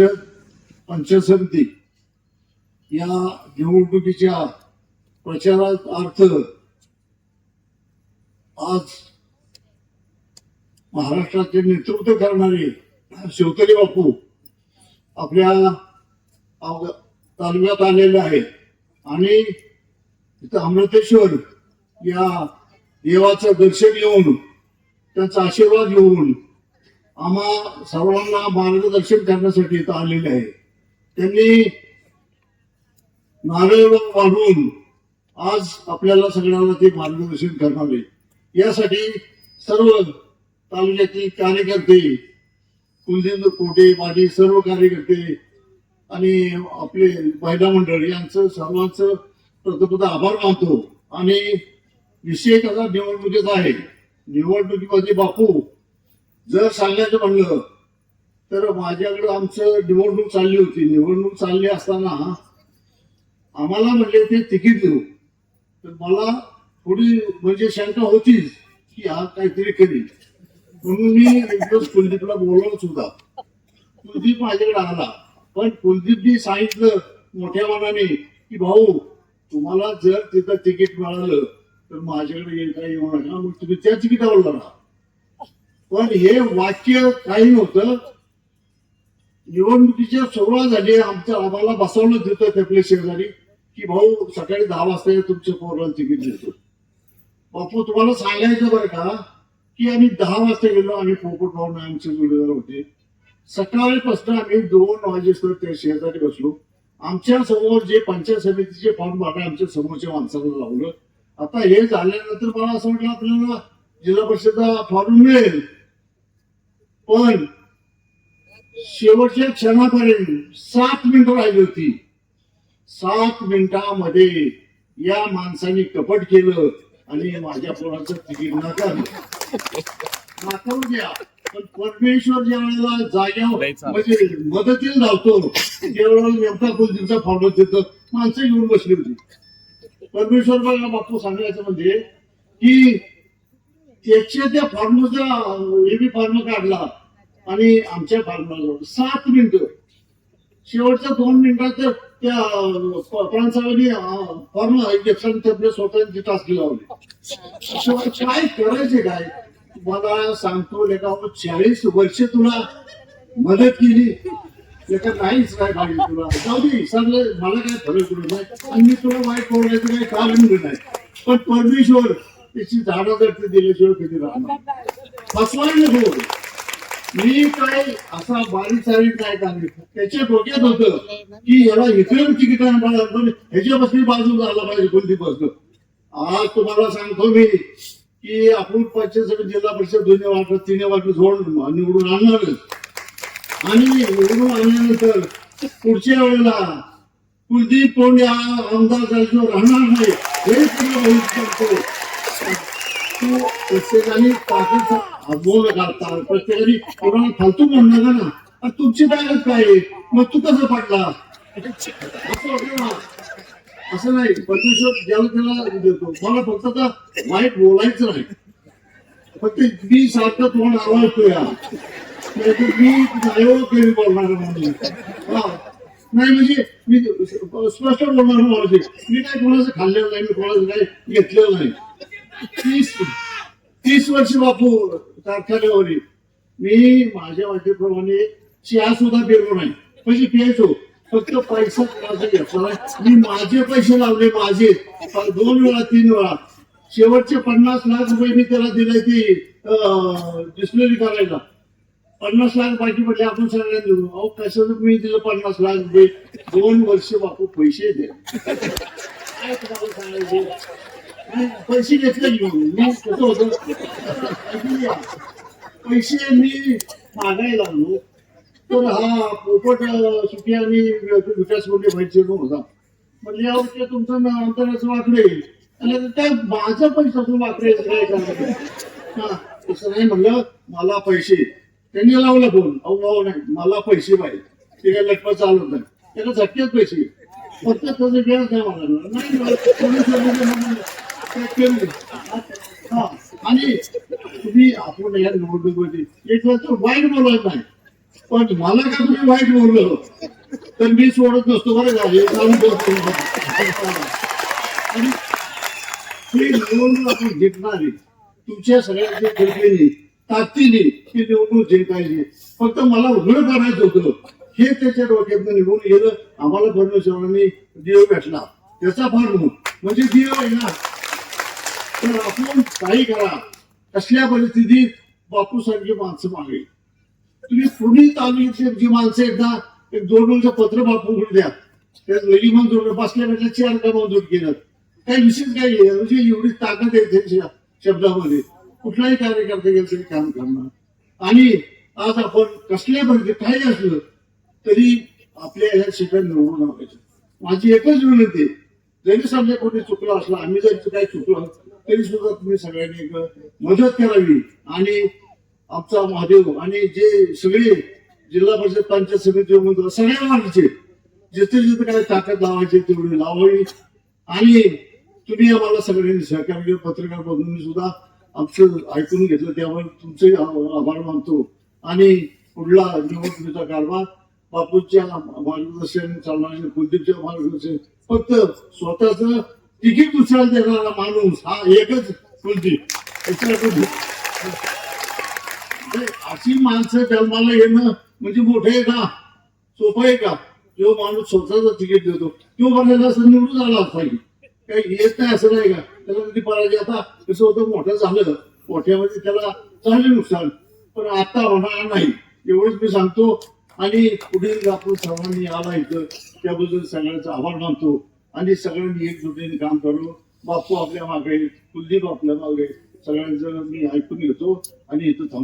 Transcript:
परिषद या निवडणुकीच्या प्रचारात अर्थ आज महाराष्ट्राचे नेतृत्व करणारे शिवतरी बापू आपल्या तालुक्यात आलेले आहेत. आणि तिथं अमृतेश्वर या देवाचं दर्शन घेऊन त्याचा आशीर्वाद घेऊन आम्हा सर्वांना मार्गदर्शन करण्यासाठी इथं आलेले आहे. त्यांनी नारळ वाढून आज आपल्याला सगळ्यांना ते मार्गदर्शन करणार. आहे यासाठी सर्व तालुक्यातील कार्यकर्ते कुलदेव कोटे माडी सर्व कार्यकर्ते आणि आपले महिला मंडळ यांचं सर्वांचं प्रथमतः आभार मानतो. आणि विषय कसा निवडणुकीचा आहे. निवडणुकीमध्ये बापू जर सांगायचं म्हणलं तर माझ्याकडं आमचं निवडणूक चालली होती. निवडणूक चालली असताना आम्हाला म्हणले ते तिकीट देऊ. तर मला थोडी म्हणजे शंका होतीच की हा काहीतरी करील म्हणून मी एकदाच कुलदीपला बोलवत सुद्धा. कुलदीप माझ्याकडे आला. पण कुलदीपनी सांगितलं मोठ्या मनाने की भाऊ तुम्हाला जर तिथं तिकीट मिळालं तर माझ्याकडे येता येऊ नका. मग तुम्ही त्या तिकिटावर लढा. पण हे वाक्य काही नव्हतं. निवडणुकीची सुरुवात झाली आमच्या आम्हाला बसवलं तिथं त्यापले शेजारी की भाऊ सकाळी दहा वाजता ये, तुमच्या पोराला तिकीट देतो. बापू तुम्हाला सांगायचं बरं का की आम्ही दहा वाजता गेलो आम्ही पोपट भाऊ आमचे जोडीदार होते. सकाळीपासून आम्ही दोन वाजेसर त्या शेजारी बसलो. आमच्यासमोर जे पंचायत समितीचे फॉर्म भरले आमच्या समोरच्या माणसाला लावलं. आता हे झाल्यानंतर मला असं वाटलं आपल्याला जिल्हा परिषदचा फॉर्म मिळेल. पण शेवटच्या क्षणापर्यंत सात मिनिटं राहिली होती. सात मिनिटामध्ये या माणसाने कपट केलं आणि माझ्या पोराचं तिकीट नाकारलं. नाकारू द्या. पण परमेश्वर ज्या वेळेला जाग्यावर म्हणजे मदतीला धावतो त्यावेळेला नेमका कुलदीपचा फॉर्म तिथं माणसं घेऊन बसली होती. परमेश्वर बघा बापू सांगायचं म्हणजे की त्याचे त्या फॉर्मचा एबी फॉर्म काढला. आणि आमच्या फॉर्मला सात मिनिटं. शेवटच्या दोन मिनिटात त्या प्रांसाहेबांनी फॉर्म इंजेक्शन आपल्या स्वतःची टाचकी लावली. शेवट काय करायचे काय? मला सांगतो लेका चाळीस वर्ष तुला मदत केली. लेका नाहीच काय पाहिजे तुला. जाऊ दे सगळे मला काय फरक पडत नाही. आणि मी तुला वाईट बोलायचं काही कारण नाही. पण परमेश्वर तिची झाडं जर ते दिल्याशिवाय कधी राहणार फसवायला नको मी काय असा बारीक सारीक काय काढली त्याच्या डोक्यात होत की याला इकडे तिकीट ह्याच्यापासून बाजू झाला पाहिजे कोणती बसलं आज तुम्हाला सांगतो मी की आपण पंचायत समिती जिल्हा परिषद दोन्ही वाटत तिन्ही वाटत सोडून निवडून आणणारच. आणि निवडून आणल्यानंतर पुढच्या वेळेला कुलदीप कोण या आमदार राहणार नाही हे तुम्हाला माहीत करतो. तू प्रत्येकाने ताकद बोल घालता प्रत्येकाने कोणाला फालतू म्हणणार नका ना. आणि तुमची ताकद काय मग तू कसं पडला असं होतं ना. असं नाही. परमेश्वर ज्याला त्याला देतो. मला फक्त आता वाईट बोलायचं नाही. फक्त मी सारखं तोंड आवडतो या मी नाही बोलणार म्हणून. नाही म्हणजे मी स्पष्ट बोलणार मी काय कोणाचं खाल्लेलं नाही मी कोणाचं काय घेतलेलं नाही. तीस तीस वर्ष बापू कारखान्यावर आहे. मी माझ्या वाटेप्रमाणे चहा सुद्धा पेलो नाही. म्हणजे प्यायचो फक्त पैसा कोणाचा घेतला मी माझे पैसे लावले माझे. दोन वेळा तीन वेळा. शेवटचे पन्नास लाख रुपये मी त्याला दिले ती डिस्प्लेरी करायला पन्नास लाख बाकी म्हटले आपण सगळ्यांना देऊ. अहो कसं मी दिलं पन्नास लाख रुपये? दोन वर्ष बापू पैसे दे. काय सांगायचे? पैसे घेतले घेऊन मी कसं होतं पैसे मी मागायला लागलो तर हा पोपट सुखी आणि विकास व्हायचे होता म्हणजे अहो तुमचं अंतराचं वाकडे आणि काय माझं पैसा काय करणार हा तसं नाही म्हणलं मला पैसे. त्यांनी लावला फोन अहो भाऊ नाही मला पैसे पाहिजे ते काय लटपट चालत नाही त्याला झटक्यात पैसे फक्त त्याचं गॅस नाही नाही. मला आणि तुम्ही आपण या निवडणुकीमध्ये एक वेळ वाईट बोलायचं नाही पण मला का तुम्ही वाईट बोललो तर मी सोडत नसतो बरं का हे आणि ही निवडणूक आपण जिंकणारी तुमच्या सगळ्यांच्या कृपेने ताकदीने ती निवडणूक जिंकायची फक्त मला उघड करायचं होतं हे त्याच्या डोक्यात निघून गेलं आम्हाला परमेश्वरांनी देव भेटला. त्याचा फार मोठ म्हणजे देव आहे ना तर आपण काही करा कसल्या परिस्थितीत बापू सारखी माणसं मागे? तुम्ही पुणे तालुक्याची जी माणसं एकदा एक दोन दोनचं पत्र बापूकडे द्या. त्यात लगी मंजूर बसल्या चार का मंजूर केलं. काही विशेष काही म्हणजे एवढी ताकद आहे त्यांच्या शब्दामध्ये. कुठलाही कार्यकर्ता गेलं काम करणार. आणि आज आपण कसल्या परिस्थिती काही असलं तरी आपल्या ह्या सीटा निवडून आणायचं माझी एकच विनंती जरी समजा कोणी चुकलं असलं आम्ही जर काही चुकलं तरी सुद्धा तुम्ही सगळ्यांनी मदत करावी. आणि आमचा महादेव आणि जे सगळे जिल्हा परिषद पंचायत समिती उमेदवार सगळे वाढीचे जिथे जिथे काय ताकद लावायची तेवढी लावावी. आणि तुम्ही आम्हाला सगळ्यांनी सहकार्य पत्रकार बघून सुद्धा आमचं ऐकून घेतलं. त्यामुळे तुमचे आभार मानतो. आणि पुढला निवडणुकीचा कारभार बापूच्या मार्गदर्शन चालणारे कुलदीपच्या मार्गदर्शन फक्त स्वतःच तिकीट दुसऱ्याला देणारा माणूस हा एकच कुलदीप म्हणजे अशी माणसं जन्माला येणं म्हणजे मोठं आहे का? सोपं आहे का? जो माणूस स्वतःच तिकीट देतो. तो बघायला असं निवडून आला पाहिजे. काही येत नाही असं नाही का? त्याला कधी पराजय. आता कसं होतं मोठं झालं मोठ्यामध्ये त्याला झाले नुकसान. पण आता होणार नाही. एवढंच मी सांगतो. आणि पुढील आपण सर्वांनी आला इथं. त्याबद्दल सगळ्यांचा आभार मानतो. आणि सगळ्यांनी एकजुटीने काम करू. बापू आपल्या मागे कुलदीप आपल्या मागे. सगळ्यांचं मी ऐकून घेतो आणि इथं थांबतो.